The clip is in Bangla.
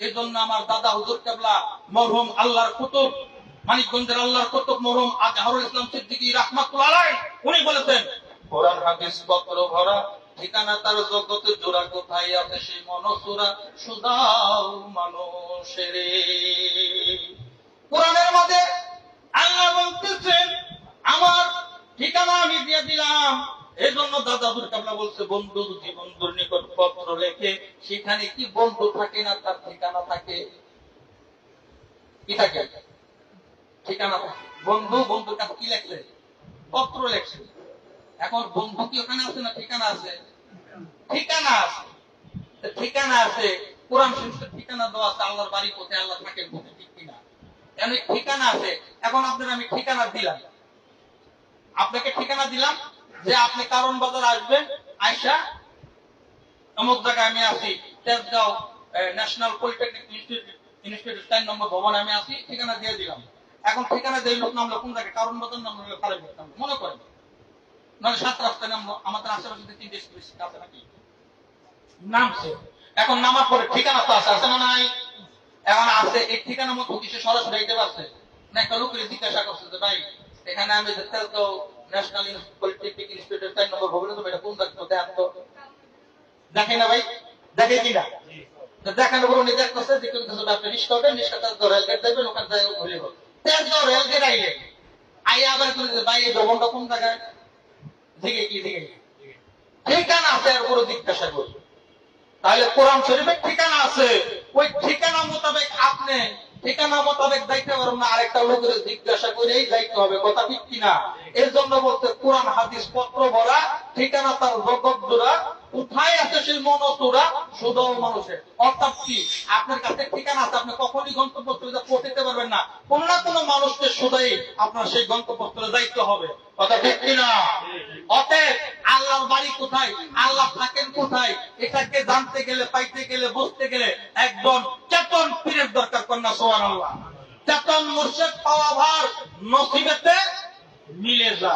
এই জন্য আমার দাদা হুজুর কেবলা মরহুম আল্লাহর কুতুব মানিকগঞ্জের আল্লাহর কুতুব মরহুম আজহারুল ইসলাম সিদ্দিকী রাহমাতুল্লাহ উনি বলেছেন কোরআন হাদিস পত্র ভরা ঠিকানা তার জগতে জোড়া কোথায় আছে সেই মনসুরা সুদাও মানুষের। কোরআনের মধ্যে আল্লাহ বলতেছেন আমার ঠিকানা আমি দিয়ে দিলাম এই জন্য দাদা দুর্গাবলা বলছে, বন্ধু যদি বন্ধুর নিকট পত্র লেখে সেখানে কি বন্ধু থাকে না, তার ঠিকানা থাকে? কি থাকে? ঠিকানা থাকে। বন্ধু বন্ধুর কাছে কি লেখছে পত্র লেখছে এখন বন্ধু কি ওখানে আছে না ঠিকানা আছে? ঠিকানা আছে। ঠিকানা আছে। কোরআন শরীফে ঠিকানা দেওয়া আছে, আল্লাহর বাড়ি কোথায় আল্লাহ থাকেন কোথায় ঠিক কিনা? ঠিকানা আছে। এখন আপনার আমি ঠিকানা দিলাম। আপনাকে ঠিকানা দিলাম? যে আপনি কারণ বাজার আসবেন আয়সা অমুক জায়গায় আমি আছি, তেজগাঁও ন্যাশনাল পলিটেকনিক ইনস্টিটিউট চার নম্বর ভবনে আমি আছি, ঠিকানা দিয়ে দিলাম। এখন ঠিকানা দিয়ে লোক নামলো কোন জায়গায়? কারণ বাজার নামলো খারাপ মনে করেন। নাহলে সাত রাস্তায় নামলো আমাদের আশেপাশে তিনটে স্কুল আছে নাকি? নামছে। এখন নামার পরে ঠিকানা তো আছে আছে না নাই? এখন আছে, এই ঠিকানা মতো কিছু সরাসরি দিতে পারছে। না, একটা লোকের জিজ্ঞাসা করছে যে, ভাই, এখানে আমি যে তো ন্যাশনাল পলিটেকনিক ইনস্টিটিউট চার নম্বর ভবনে তো এটা কোন দেখতো দেখে না ভাই? দেখে কিনা দেখানো পর উনি দেখতেছে যে কিন্তু আপনি রিস্কা হবে রিস্কা তার রেলগেট দেবেন ওখানে যাই ভুলে গেল তেজ রেলগেট আইলে আই আবার করে যে ভাই এই ভবনটা কোন জায়গায়? দিকে কি দিকে ঠিকানা আছে এর উপরে জিজ্ঞাসা করবে। তাহলে কোরআন শরীফের ঠিকানা আছে। ওই ঠিকানা ঠিকানা না কিনা মানুষকে শুধাই আপনার সেই গন্তব্যস্থলে যাইতে হবে। কথা ঠিক কিনা? অতএব আল্লাহর বাড়ি কোথায়? আল্লাহ থাকেন কোথায়? এটাকে জানতে গেলে, পাইতে গেলে, বুঝতে গেলে একজন চেতন পীরের দরকার কন্যা সোহান আল্লাহ চেতন মুর্শেদ পাওয়া ভার নসিবেতে মিলে যা